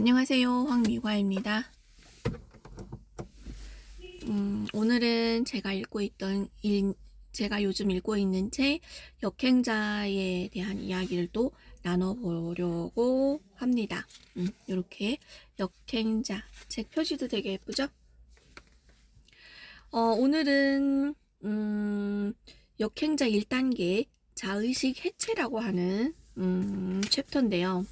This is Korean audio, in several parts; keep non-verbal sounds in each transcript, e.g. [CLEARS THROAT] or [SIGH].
안녕하세요. 황미화입니다. 음, 오늘은 제가 읽고 있던 일, 제가 요즘 읽고 있는 책 역행자에 대한 이야기를 또 나눠보려고 합니다. 음, 이렇게 역행자 책 표지도 되게 예쁘죠? 어, 오늘은 음, 역행자 1단계 자의식 해체라고 하는 음, 챕터인데요.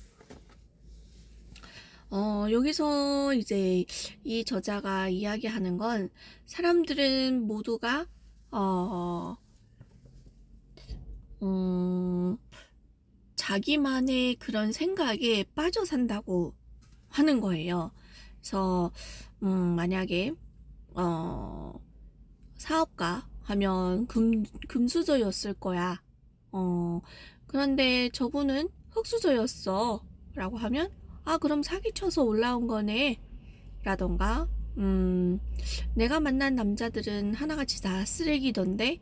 어, 여기서 이제 이 저자가 이야기하는 건 사람들은 모두가, 어, 음, 자기만의 그런 생각에 빠져 산다고 하는 거예요. 그래서, 음, 만약에, 어, 사업가 하면 금, 금수저였을 거야. 어, 그런데 저분은 흙수저였어. 라고 하면, 아, 그럼 사기쳐서 올라온 거네. 라던가, 음, 내가 만난 남자들은 하나같이 다 쓰레기던데,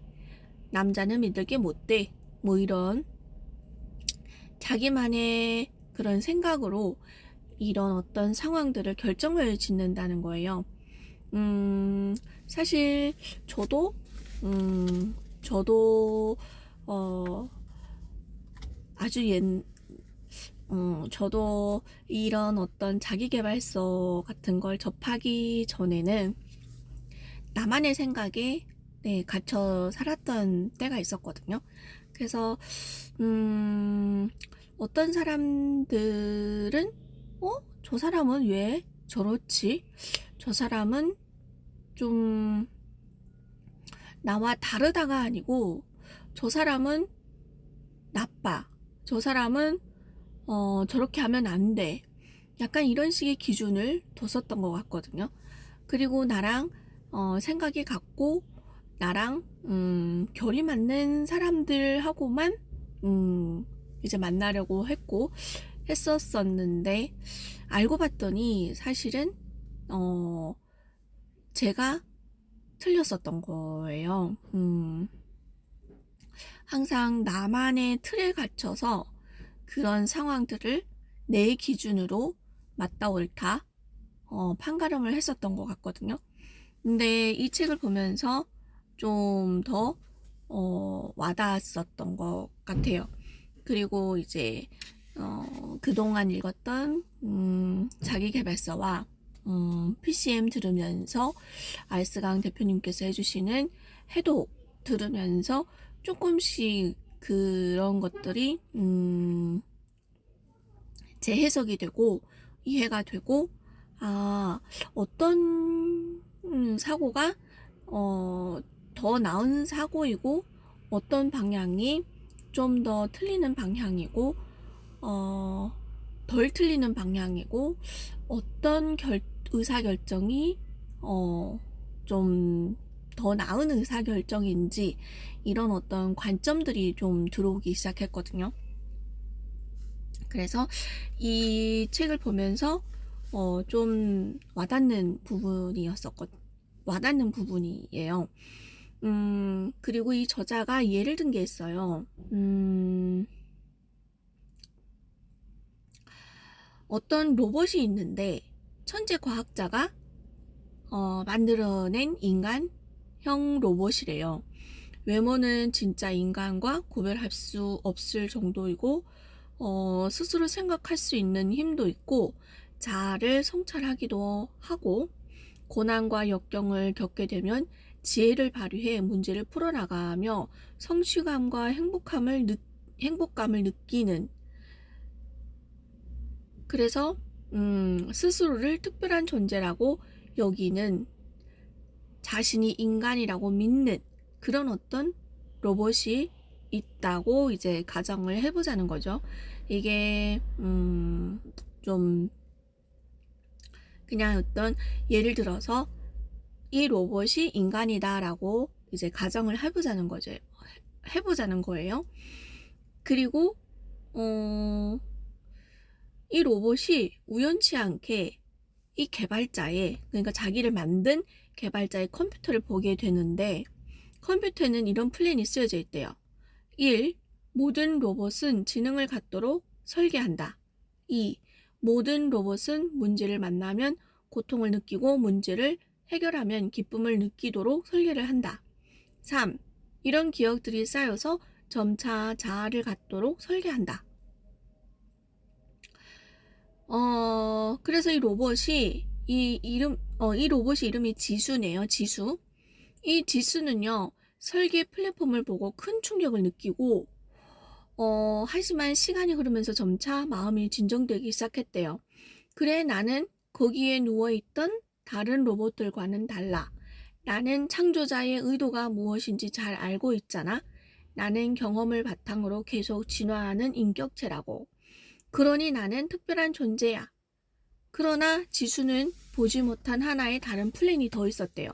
남자는 믿을 게 못 돼. 뭐 이런, 자기만의 그런 생각으로 이런 어떤 상황들을 결정을 짓는다는 거예요. 음, 사실, 저도, 음, 저도, 어, 아주 옛, 음, 저도 이런 어떤 자기계발서 같은 걸 접하기 전에는 나만의 생각에 네, 갇혀 살았던 때가 있었거든요. 그래서, 음, 어떤 사람들은, 어? 저 사람은 왜 저렇지? 저 사람은 좀 나와 다르다가 아니고, 저 사람은 나빠. 저 사람은 어, 저렇게 하면 안 돼. 약간 이런 식의 기준을 뒀었던 것 같거든요. 그리고 나랑 어, 생각이 같고 나랑 음, 결이 맞는 사람들하고만 음, 이제 만나려고 했고 했었었는데 알고 봤더니 사실은 어, 제가 틀렸었던 거예요. 음, 항상 나만의 틀에 갇혀서 그런 상황들을 내 기준으로 맞다 옳다 어, 판가름을 했었던 것 같거든요. 근데 이 책을 보면서 좀더 어, 와닿았었던 것 같아요. 그리고 이제 어, 그동안 읽었던 음, 자기개발서와 음, PCM 들으면서 알스강 대표님께서 해주시는 해독 들으면서 조금씩 그런 것들이 음, 재해석이 되고 이해가 되고 아 어떤 음, 사고가 어, 더 나은 사고이고 어떤 방향이 좀 더 틀리는 방향이고 어, 덜 틀리는 방향이고 어떤 결, 의사결정이 어, 좀 더 나은 의사결정인지 이런 어떤 관점들이 좀 들어오기 시작했거든요. 그래서 이 책을 보면서 어, 좀 와닿는 부분이었었거 와닿는 부분이에요. 음, 그리고 이 저자가 예를 든 게 있어요. 음, 어떤 로봇이 있는데 천재 과학자가 어, 만들어낸 인간 형 로봇이래요. 외모는 진짜 인간과 구별할 수 없을 정도이고 어, 스스로 생각할 수 있는 힘도 있고 자아를 성찰하기도 하고 고난과 역경을 겪게 되면 지혜를 발휘해 문제를 풀어나가며 성취감과 행복함을 느, 행복감을 느끼는 그래서 음, 스스로를 특별한 존재라고 여기는 자신이 인간이라고 믿는 그런 어떤 로봇이 있다고 이제 가정을 해보자는 거죠. 이게 음, 좀 그냥 어떤 예를 들어서 이 로봇이 인간이다라고 이제 가정을 해보자는 거죠. 해보자는 거예요. 그리고 어, 이 로봇이 우연치 않게 이 개발자의 그러니까 자기를 만든 개발자의 컴퓨터를 보게 되는데 컴퓨터에는 이런 플랜이 쓰여져 있대요. 1. 모든 로봇은 지능을 갖도록 설계한다. 2. 모든 로봇은 문제를 만나면 고통을 느끼고 문제를 해결하면 기쁨을 느끼도록 설계를 한다. 3. 이런 기억들이 쌓여서 점차 자아를 갖도록 설계한다. 어, 그래서 이 로봇이 이 이름 어, 이 로봇이 이름이 지수네요. 지수. 이 지수는요. 설계 플랫폼을 보고 큰 충격을 느끼고 어, 하지만 시간이 흐르면서 점차 마음이 진정되기 시작했대요. 그래 나는 거기에 누워 있던 다른 로봇들과는 달라. 나는 창조자의 의도가 무엇인지 잘 알고 있잖아. 나는 경험을 바탕으로 계속 진화하는 인격체라고. 그러니 나는 특별한 존재야. 그러나 지수는 보지 못한 하나의 다른 플랜이 더 있었대요.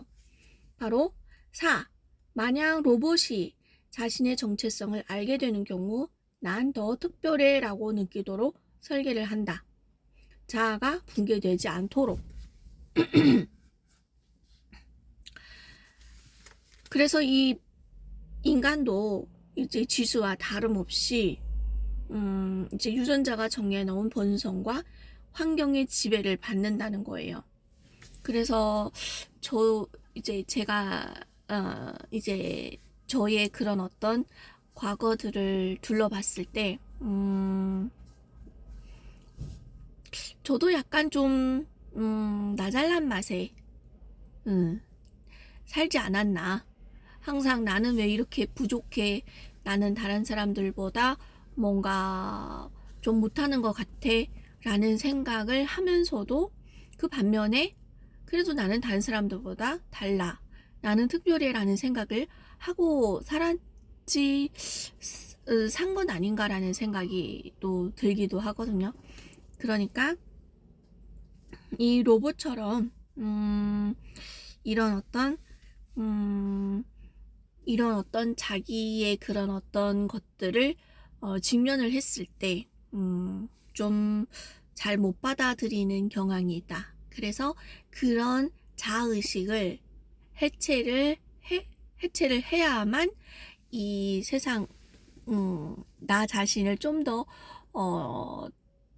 바로 4. 만약 로봇이 자신의 정체성을 알게 되는 경우 난 더 특별해 라고 느끼도록 설계를 한다. 자아가 붕괴되지 않도록. [CLEARS THROAT] 그래서 이 인간도 이제 지수와 다름없이 음, 이제 유전자가 정해 놓은 본성과 환경의 지배를 받는다는 거예요. 그래서 저 이제 제가 어, 이제 저의 그런 어떤 과거들을 둘러봤을 때, 음, 저도 약간 좀, 음, 나 잘난 맛에, 음, 살지 않았나. 항상 나는 왜 이렇게 부족해. 나는 다른 사람들보다 뭔가 좀 못하는 것 같아. 라는 생각을 하면서도 그 반면에 그래도 나는 다른 사람들보다 달라. 나는 특별해. 라는 생각을 하고 살았지, 산 건 아닌가라는 생각이 또 들기도 하거든요. 그러니까 이 로봇처럼, 음, 이런 어떤, 음, 이런 어떤 자기의 그런 어떤 것들을 어, 직면을 했을 때, 음, 좀 잘 못 받아들이는 경향이 있다. 그래서 그런 자의식을 해체를 해, 해체를 해야만 이 세상, 음, 나 자신을 좀 더, 어,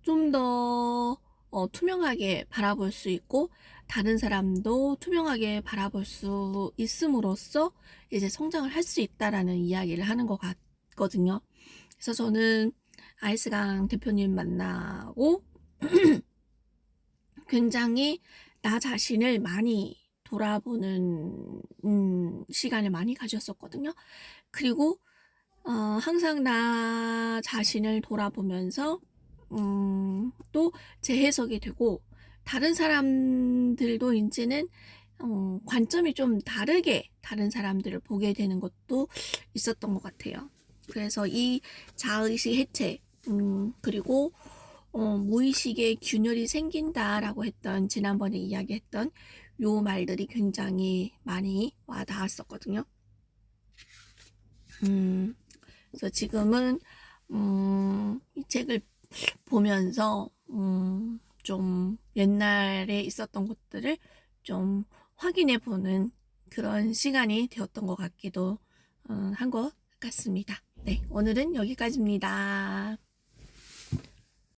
좀 더, 어, 투명하게 바라볼 수 있고, 다른 사람도 투명하게 바라볼 수 있음으로써 이제 성장을 할 수 있다라는 이야기를 하는 것 같거든요. 그래서 저는 아이스강 대표님 만나고 [CLEARS THROAT] 굉장히 나 자신을 많이 돌아보는 음, 시간을 많이 가졌었거든요. 그리고 어, 항상 나 자신을 돌아보면서 음, 또 재해석이 되고 다른 사람들도 이제는 어, 관점이 좀 다르게 다른 사람들을 보게 되는 것도 있었던 것 같아요. 그래서 이 자의식 해체 음, 그리고 어, 무의식의 균열이 생긴다라고 했던 지난번에 이야기했던 요 말들이 굉장히 많이 와 닿았었거든요. 음, 그래서 지금은 음, 이 책을 보면서 음, 좀 옛날에 있었던 것들을 좀 확인해 보는 그런 시간이 되었던 것 같기도 어, 한것 같습니다. 네, 오늘은 여기까지입니다.